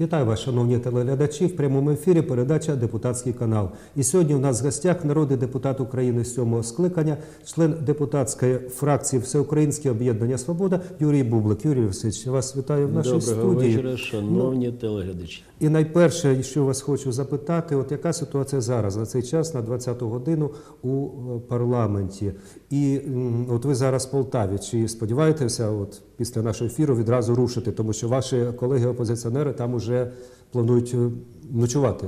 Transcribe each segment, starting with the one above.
Вітаю вас, шановні телеглядачі. В прямому ефірі передача Депутатський канал. І сьогодні у нас в гостях народний депутат України сьомого скликання, член депутатської фракції Всеукраїнське об'єднання Свобода Юрій Бублик. Юрій Васильович, я вас вітаю в нашій Доброго студії. вечора, шановні телеглядачі. І найперше, що вас хочу запитати, от яка ситуація зараз на цей час, на 20-ту годину у е, парламенті? І от ви зараз в Полтаві. Чи сподіваєтеся, от після нашого ефіру відразу рушити, тому що ваші колеги-опозиціонери там уже планують е, ночувати?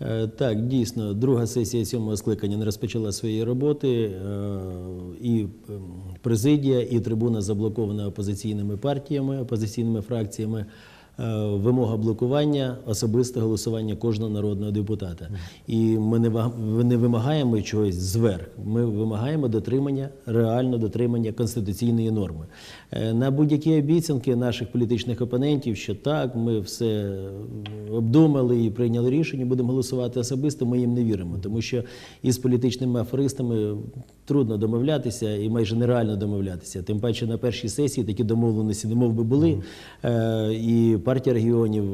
Е, Так, дійсно, друга сесія сьомого скликання не розпочала свої роботи, е, і президія, і трибуна заблокована опозиційними партіями, опозиційними фракціями. Е, Вимога блокування особисте голосування кожного народного депутата. І ми не вимагаємо чогось зверх. Ми вимагаємо дотримання, реально дотримання конституційної норми. Е, На будь-які обіцянки наших політичних опонентів, що так, ми все обдумали і прийняли рішення, будемо голосувати особисто. Ми їм не віримо, тому що із політичними аферистами трудно домовлятися і майже нереально домовлятися. Тим паче на першій сесії такі домовленості, немов би були. Е, І партія регіонів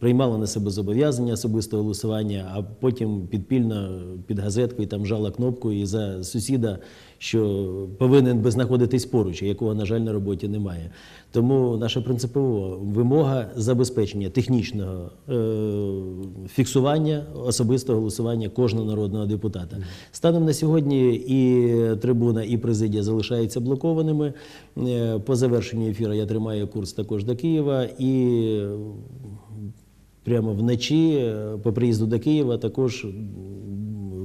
приймала на себе зобов'язання особистого голосування, а потім підпільно під газеткою там жала кнопку і за сусіда, що повинен би знаходитись поруч, якого, на жаль, на роботі немає. Тому наша принципова вимога забезпечення технічного е, фіксування особистого голосування кожного народного депутата. Станом на сьогодні і трибуна, і президія залишаються блокованими. Е, По завершенню ефіру я тримаю курс також до Києва і прямо вночі е, по приїзду до Києва також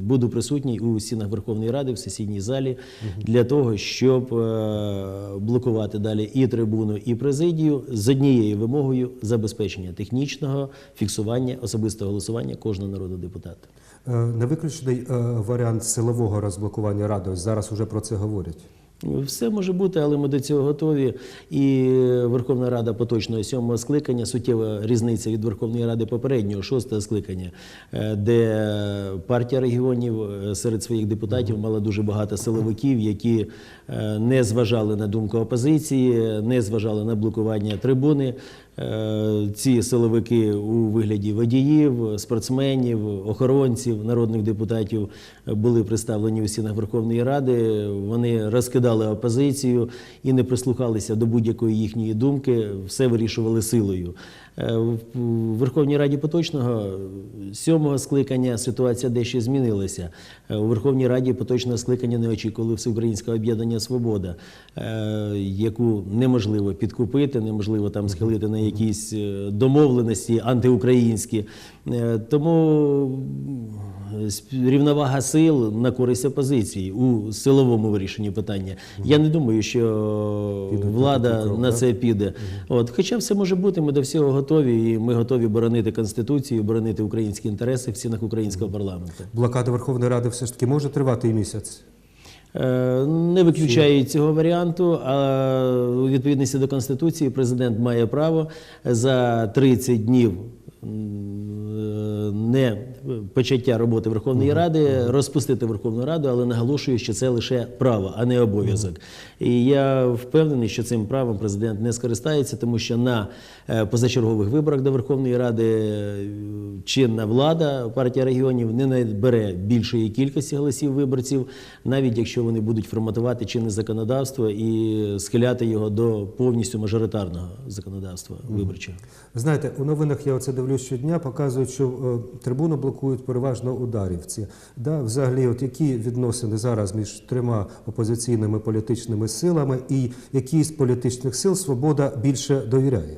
буду присутній у стінах Верховної Ради в сесійній залі для того, щоб е, блокувати далі і трибуну, і президію з однією вимогою забезпечення технічного фіксування особистого голосування кожного народного депутата. Е, Не виключений е, варіант силового розблокування ради. Зараз уже про це говорять. Все може бути, але ми до цього готові. І Верховна Рада поточного сьомого скликання суттєва різниця від Верховної Ради попереднього шостого скликання, е, де партія регіонів е, серед своїх депутатів мала дуже багато силовиків, які е, не зважали на думку опозиції, не зважали на блокування трибуни. Е, Ці силовики у вигляді водіїв, спортсменів, охоронців, народних депутатів були представлені у стінах Верховної Ради. Вони розкидали опозицію і не прислухалися до будь-якої їхньої думки, все вирішували силою. Е, В Верховній Раді поточного сьомого скликання ситуація дещо змінилася. Е, У Верховній Раді поточного скликання не очікували Всеукраїнського об'єднання Свобода, яку неможливо підкупити, неможливо там схилити на якісь е, домовленості антиукраїнські. Е, Тому рівновага сил на користь опозиції у силовому вирішенні питання. Я не думаю, що влада на це піде. От, хоча все може бути, ми до всього готові, і ми готові боронити конституцію, боронити українські інтереси в стінах українського парламенту. Блокада Верховної Ради все ж таки може тривати і місяць. Е, Не виключає цього варіанту, а у відповідності до Конституції президент має право за 30 днів не почаття роботи Верховної Ради розпустити Верховну Раду, але наголошую, що це лише право, а не обов'язок. І я впевнений, що цим правом президент не скористається, тому що на е, позачергових виборах до Верховної Ради е, чинна влада, партія регіонів не набере більшої кількості голосів виборців, навіть якщо вони будуть форматувати чинне законодавство і схиляти його до повністю мажоритарного законодавства виборчого. Знаєте, у новинах я оце дивлюсь щодня, показують, що е, трибуну блокують переважно ударівці. Да, взагалі, от які відносини зараз між трьома опозиційними політичними силами і якій з політичних сил свобода більше довіряє?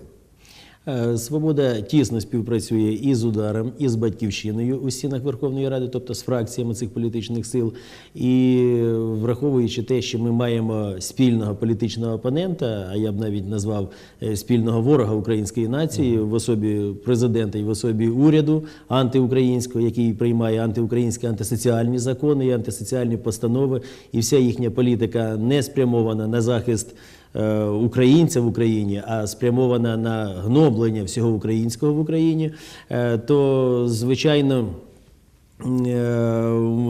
Е, Свобода тісно співпрацює і з ударом, і з батьківщиною у стінах Верховної Ради, тобто з фракціями цих політичних сил. І враховуючи те, що ми маємо спільного політичного опонента, а я б навіть назвав е, спільного ворога української нації в особі президента і в особі уряду антиукраїнського, який приймає антиукраїнські антисоціальні закони і антисоціальні постанови, і вся їхня політика не спрямована на захист українця в Україні, а спрямована на гноблення всього українського в Україні, е, то звичайно. Е,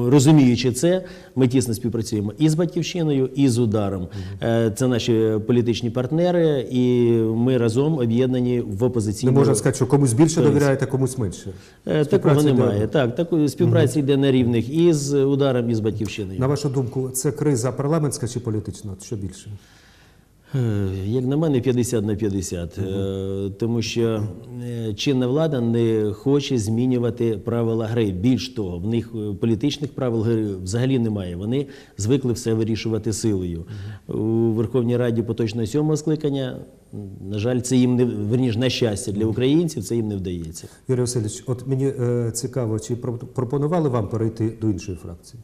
Розуміючи це, ми тісно співпрацюємо і з батьківщиною, і з ударом. Е, Це наші політичні партнери, і ми разом об'єднані в Не опозиційну. можна сказати, що комусь більше довіряєте, комусь менше. Е, Такого Співпраця йде. немає. Так, такої співпраці йде на рівних і з ударом, і з батьківщиною. На вашу думку, це криза парламентська чи політична? Що більше? Е, Як на мене, 50 на 50. Е, Тому що е, чинна влада не хоче змінювати правила гри. Більш того, в них політичних правил гри взагалі немає. Вони звикли все вирішувати силою. У Верховній Раді поточного сьомого скликання, на жаль, це їм не верніше, на щастя для українців, це їм не вдається. Юрій Васильович, от мені е, цікаво, чи пропонували вам перейти до іншої фракції?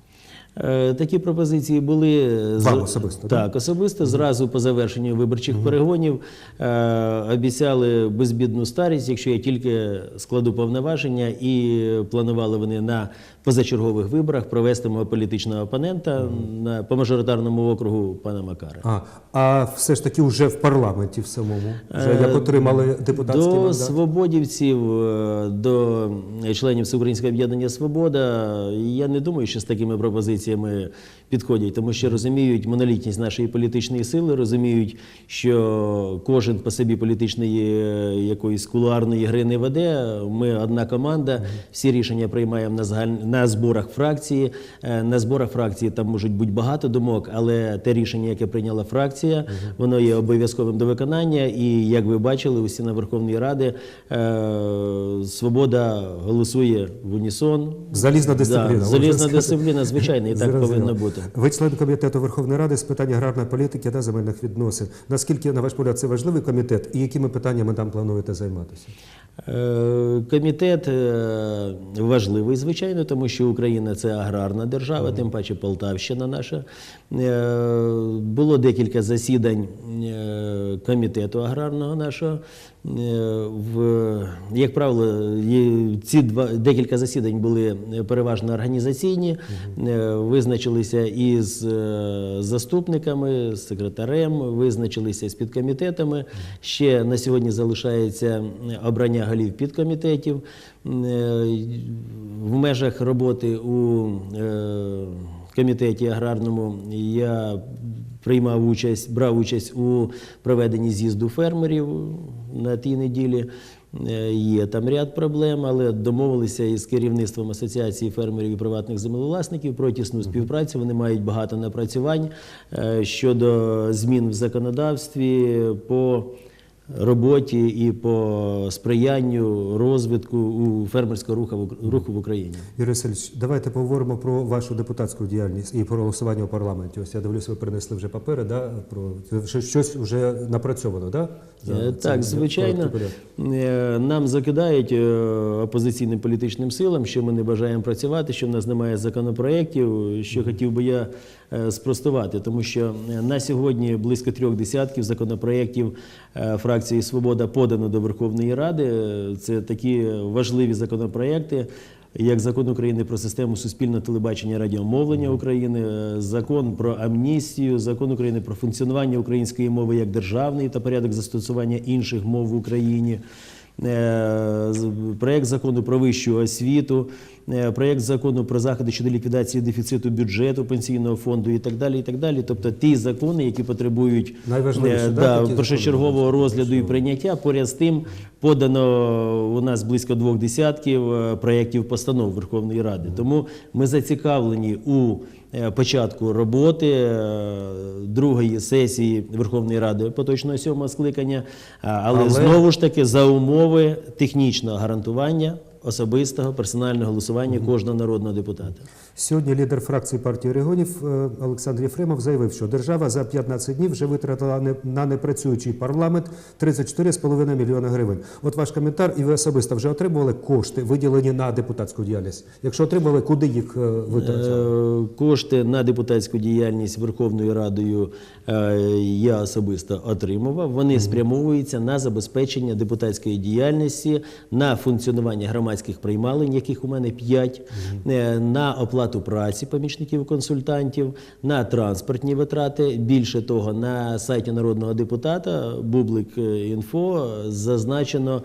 Е, Такі пропозиції були Вам особисто, так? Так, особисто зразу по завершенню виборчих перегонів е, обіцяли безбідну старість, якщо я тільки складу повноваження, і планували вони на позачергових виборах провести мого політичного опонента на по мажоритарному округу пана Макара. А, а все ж таки вже в парламенті в самому, вже як отримали депутатський Е, До мандат? свободівців, е, до членів Всеукраїнського об'єднання Свобода, я не думаю, що з такими пропозиціями позиціями підходять, тому що розуміють монолітність нашої політичної сили, розуміють, що кожен по собі політичної е, якоїсь кулуарної гри не веде. Ми одна команда, всі рішення приймаємо на загаль... на зборах фракції. Е, На зборах фракції там можуть бути багато думок, але те рішення, яке прийняла фракція, воно є обов'язковим до виконання. І як ви бачили, у стінах Верховної Ради е, свобода голосує в унісон. Залізна дисципліна, Да, залізна дисципліна, звичайно, і так повинно бути. Ви член комітету Верховної Ради з питань аграрної політики та земельних відносин. Наскільки, на ваш погляд, це важливий комітет і якими питаннями там плануєте займатися? Е, Комітет е, важливий, звичайно, тому що Україна це аграрна держава, тим паче Полтавщина наша. Е, Було декілька засідань комітету аграрного нашого. Е, В, як правило, ці два декілька засідань були переважно організаційні, Е, визначилися із е, заступниками, з секретарем, визначилися з підкомітетами. Ще на сьогодні залишається обрання голів підкомітетів. В межах роботи у комітеті аграрному я приймав участь, брав участь у проведенні з'їзду фермерів на тій неділі. Е, Є там ряд проблем, але домовилися із керівництвом Асоціації фермерів і приватних землевласників про тісну співпрацю. Вони мають багато напрацювань е, щодо змін в законодавстві по роботі і по сприянню розвитку у фермерського руху в- руху в Україні. Юрій Васильович, давайте поговоримо про вашу депутатську діяльність і про голосування у парламенті. Ось я дивлюся, ви принесли вже папери, да? про що- щось вже напрацьовано, да? За Е, Так, звичайно. Е, нам закидають е, опозиційним політичним силам, що ми не бажаємо працювати, що в нас немає законопроєктів, що хотів би я спростувати, тому що е, на сьогодні близько трьох десятків законопроєктів е, фракції Свобода подано до Верховної Ради. Е, Це такі важливі законопроєкти. Як закон України про систему суспільного телебачення радіомовлення України, е, закон про амністію, закон України про функціонування української мови як державної та порядок застосування інших мов в Україні. е, Проєкт закону про вищу освіту, е, проєкт закону про заходи щодо ліквідації дефіциту бюджету пенсійного фонду і так далі. І так далі. Тобто ті закони, які потребують е, да, да, першочергового розгляду і прийняття. Поряд з тим подано у нас близько двох десятків е, проєктів постанов Верховної Ради. Тому ми зацікавлені у е, початку роботи е, другої сесії Верховної Ради поточного сьомого скликання, але, Але- знову ж таки за умови технічного гарантування особистого персонального голосування кожного народного депутата. Сьогодні лідер фракції партії регіонів е, Олександр Єфремов заявив, що держава за 15 днів вже витратила на непрацюючий парламент 34,5 мільйона гривень. От ваш коментар, і ви особисто вже отримували кошти, виділені на депутатську діяльність. Якщо отримали, куди їх е, витратили? Е, Кошти на депутатську діяльність Верховною Радою я особисто отримував. Вони спрямовуються на забезпечення депутатської діяльності, на функціонування громадських громадських приймалень, яких у мене 5, на оплату праці помічників-консультантів, на транспортні витрати. Більше того, на сайті народного депутата Бублик е, зазначено,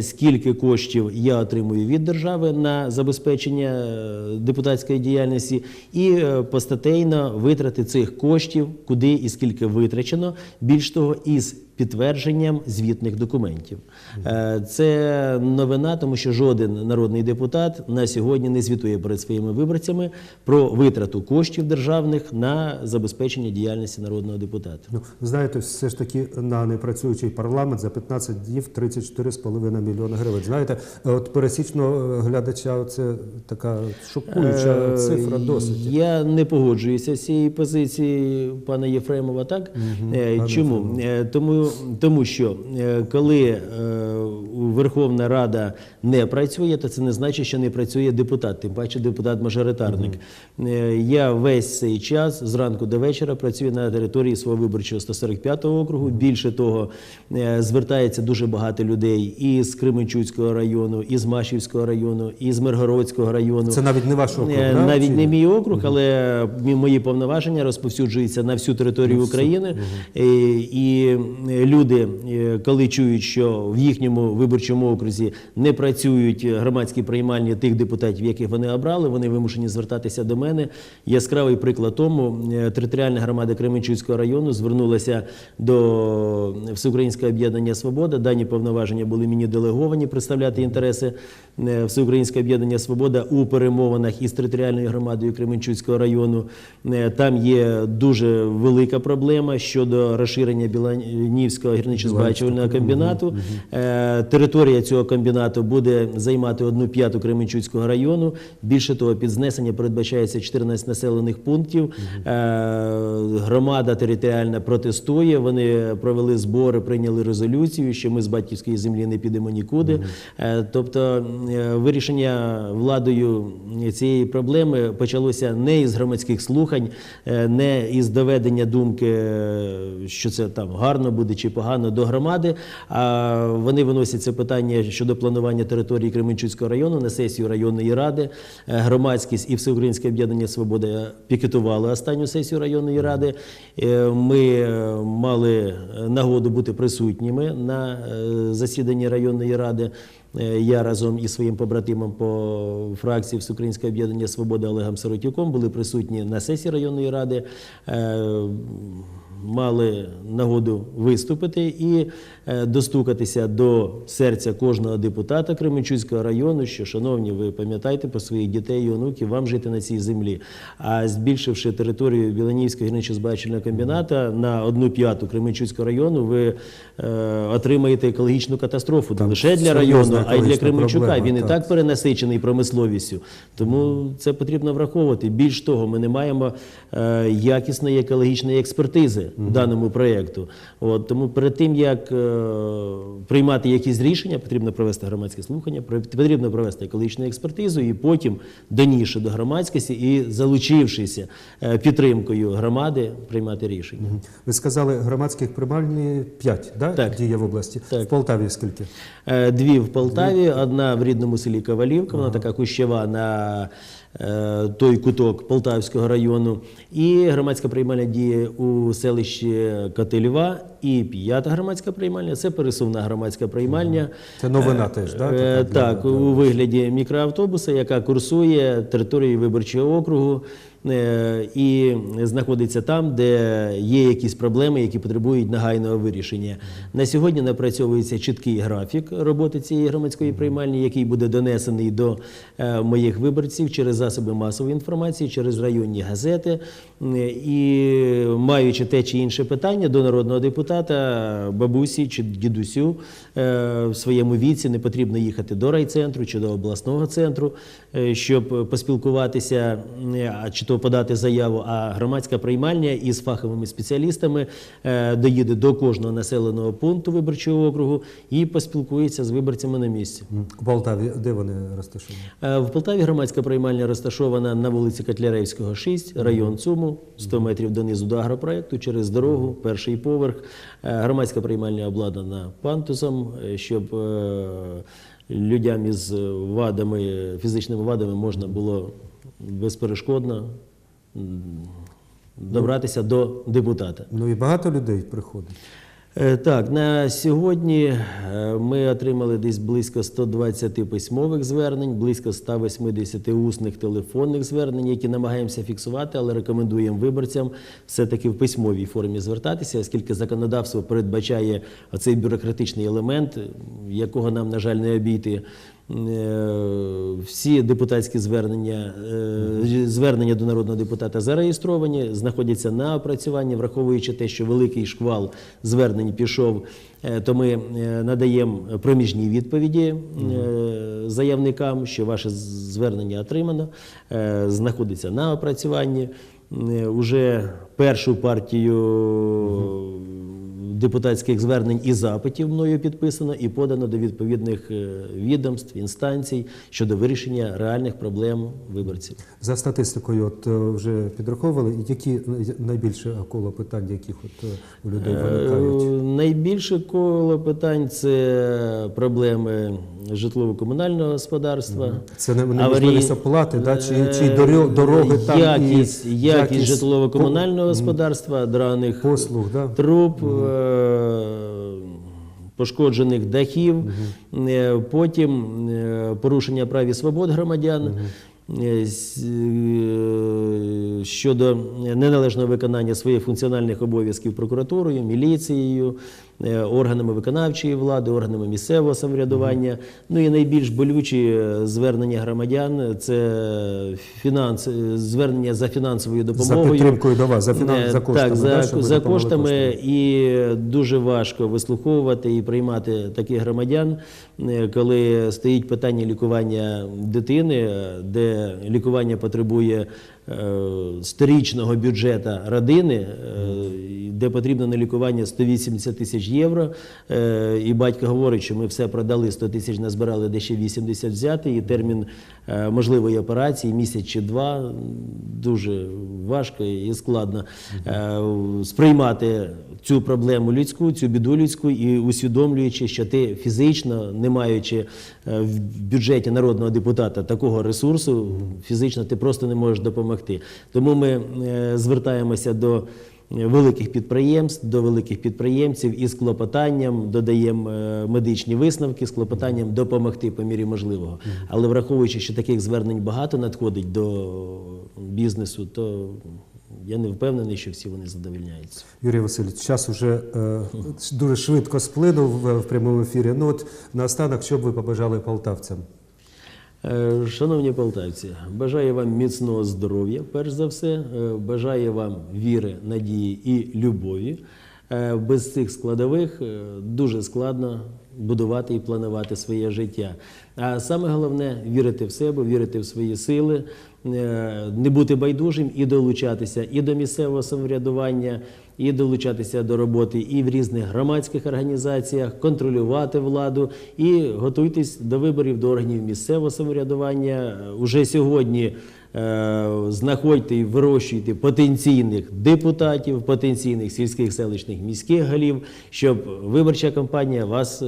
скільки коштів я отримую від держави на забезпечення е, депутатської діяльності, і е, постатейно витрати цих коштів, куди і скільки витрачено. Більш того, із підтвердженням звітних документів. Е, Це новина, тому що жоден народний депутат на сьогодні не звітує перед своїми виборцями про витрату коштів державних на забезпечення діяльності народного депутата. Ну, знаєте, все ж таки на непрацюючий парламент за 15 днів 34,5 мільйона гривень. Знаєте, от пересічного глядача це така шокуюча Е, цифра досить. Я не погоджуюся з цією позицією пана Єфремова. Так пане чому? Е, Тому, тому що коли Верховна Рада не працює, то це не значить, що не працює депутат, тим паче депутат-мажоритарник. Е, Я весь цей час зранку до вечора працюю на території свого виборчого 145 округу. Більше того, звертається дуже багато людей і з Кременчуцького району, і з Машівського району, і з Миргородського району. Це навіть не ваш округ, Е, да? навіть Чи- не мій округ, але мої повноваження розповсюджуються на всю територію України. Е, І е, люди, е, коли чують, що в їхньому виборчому окрузі не працюють громадські приймальні тих депутатів, яких вони обрали, вони вимушені звертатися до мене. Яскравий приклад тому територіальна громада Кременчуцького району звернулася до Всеукраїнського об'єднання Свобода. Дані повноваження були мені делеговані представляти інтереси е, Всеукраїнського об'єднання Свобода у перемовинах із територіальною громадою Кременчуцького району. Е, Там є дуже велика проблема щодо розширення Біланівського гірничо-збагачувального комбінату. Е, Територія цього комбінату буде займати одну п'яту Кременчуцького району. Більше того, під знесення передбачається 14 населених пунктів. Громада територіальна протестує. Вони провели збори, прийняли резолюцію, що ми з батьківської землі не підемо нікуди. Е, Тобто е, вирішення владою цієї проблеми почалося не із громадських слухань, е, не із доведення думки, що це там гарно буде чи погано до громади. А вони виносять це питання щодо планування території Кременчуцького району на сесію районної ради. Громадськість і Всеукраїнське об'єднання Свобода пікетували останню сесію районної ради. Ми мали нагоду бути присутніми на засіданні районної ради. Е, Я разом із своїм побратимом по фракції Всеукраїнське об'єднання Свобода Олегом Сиротюком були присутні на сесії районної ради. Мали нагоду виступити і е, достукатися до серця кожного депутата Кременчуцького району, що, шановні, ви пам'ятаєте про своїх дітей і онуків, вам жити на цій землі. А збільшивши територію Біланівського гірничо-збагачувального комбіната на одну п'яту Кременчуцького району, ви е, отримаєте екологічну катастрофу не лише для району, а й для Кременчука. проблема, Він і так. так перенасичений промисловістю. Тому це потрібно враховувати. Більш того, ми не маємо е, якісної екологічної експертизи даному проєкту. От, тому перед тим, як е, приймати якісь рішення, потрібно провести громадське слухання, потрібно провести екологічну експертизу і потім доніше до громадськості і залучившися е, підтримкою громади, приймати рішення. Ви сказали, громадських приймальні 5, да? Так. діє в області. Так. В Полтаві скільки? Е, Дві в Полтаві, одна в рідному селі Ковалівка, вона така кущова на той куток Полтавського району. І громадська приймальня діє у селищі Котельва. І п'ята громадська приймальня це пересувна громадська приймальня. Це новина теж, да? Е, Так, у вигляді мікроавтобуса, яка курсує територією виборчого округу е, і знаходиться там, де є якісь проблеми, які потребують нагайного вирішення. На сьогодні напрацьовується чіткий графік роботи цієї громадської приймальні, який буде донесений до е, моїх виборців через засоби масової інформації, через районні газети. Е, І маючи те чи інше питання до народного депутата, бабусі чи дідусю е, в своєму віці не потрібно їхати до райцентру чи до обласного центру, е, щоб поспілкуватися е, а чи то подати заяву. А громадська приймальня із фаховими спеціалістами е, доїде до кожного населеного пункту виборчого округу і поспілкується з виборцями на місці. У Полтаві, де вони розташовані? Е, В Полтаві громадська приймальня розташована на вулиці Котляревського, 6, район ЦУМу, 100 метрів донизу до агропроекту, через дорогу, перший поверх. Е, Громадська приймальня обладнана пантусом, щоб людям із вадами, фізичними вадами можна було безперешкодно добратися до депутата. Ну і багато людей приходить. Е, Так, на сьогодні е, ми отримали десь близько 120 письмових звернень, близько 180 усних телефонних звернень, які намагаємося фіксувати, але рекомендуємо виборцям все-таки в письмовій формі звертатися, оскільки законодавство передбачає оцей бюрократичний елемент, якого нам, на жаль, не обійти. Е, Всі депутатські звернення, е, звернення до народного депутата зареєстровані, знаходяться на опрацюванні, враховуючи те, що великий шквал звернень пішов, е, то ми надаємо проміжні відповіді заявникам, що ваше звернення отримано, знаходиться на опрацюванні. Уже першу партію депутатських звернень і запитів мною підписано і подано до відповідних е, відомств, інстанцій щодо вирішення реальних проблем виборців. За статистикою, от е, вже підраховували, які найбільше коло питань, яких от е, у людей виникають. Найбільше коло питань це проблеми житлово-комунального господарства. Це не- неможливість аварій- оплати, да, чи- чи дороги там якість, якість, якість житлово-комунального господарства, драних послуг, да? труб, пошкоджених дахів, угу. потім е, порушення прав і свобод громадян. е, е, Щодо неналежного виконання своїх функціональних обов'язків прокуратурою, міліцією, е, органами виконавчої влади, органами місцевого самоврядування. Ну і найбільш болючі е, звернення громадян це фінанс, е, звернення за фінансовою За допомогою. підтримкою до вас, за, фінанс, Е, за коштами. Так, за, да, за коштами коштами. і дуже важко вислуховувати і приймати таких громадян, е, коли стоїть питання лікування дитини, е, де лікування потребує е, сторічного бюджету родини, е, де потрібно на лікування 180 тисяч євро. Е, І батько говорить, що ми все продали, 100 тисяч назбирали, де ще 80 взяти, і термін е, можливої операції місяць чи два дуже важко і складно е, сприймати цю проблему людську, цю біду людську і усвідомлюючи, що ти фізично, не маючи е, в бюджеті народного депутата такого ресурсу, фізично ти просто не можеш допомогти. Тому ми е, звертаємося до великих підприємств, до великих підприємців із клопотанням додаємо е, медичні висновки з клопотанням допомогти по мірі можливого. Але враховуючи, що таких звернень багато надходить до бізнесу, то я не впевнений, що всі вони задовільняються. Юрій Васильович, час уже е, дуже швидко сплинув в, в прямому ефірі. Ну от наостанок, що б ви побажали полтавцям? Е, Шановні полтавці, бажаю вам міцного здоров'я, перш за все. Е, Бажаю вам віри, надії і любові. Е, Без цих складових е, дуже складно будувати і планувати своє життя. А саме головне вірити в себе, вірити в свої сили, е, не бути байдужим і долучатися і до місцевого самоврядування, і долучатися до роботи і в різних громадських організаціях, контролювати владу і готуйтесь до виборів до органів місцевого самоврядування. Е, Уже сьогодні знаходьте і вирощуйте потенційних депутатів, потенційних сільських, селищних, міських голів, щоб виборча кампанія вас е,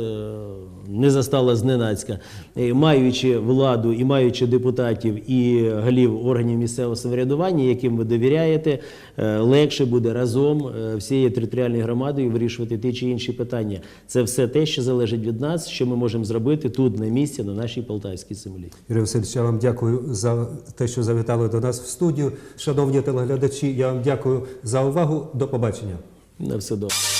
не застала зненацька. Е, Маючи владу і маючи депутатів і голів органів місцевого самоврядування, яким ви довіряєте, е, легше буде разом е, всією територіальною громадою вирішувати ті чи інші питання. Це все те, що залежить від нас, що ми можемо зробити тут на місці, на нашій полтавській землі. Юрій Васильович, я вам дякую за те, що завітали до нас в студію. Шановні телеглядачі, я вам дякую за увагу. До побачення. На все добре.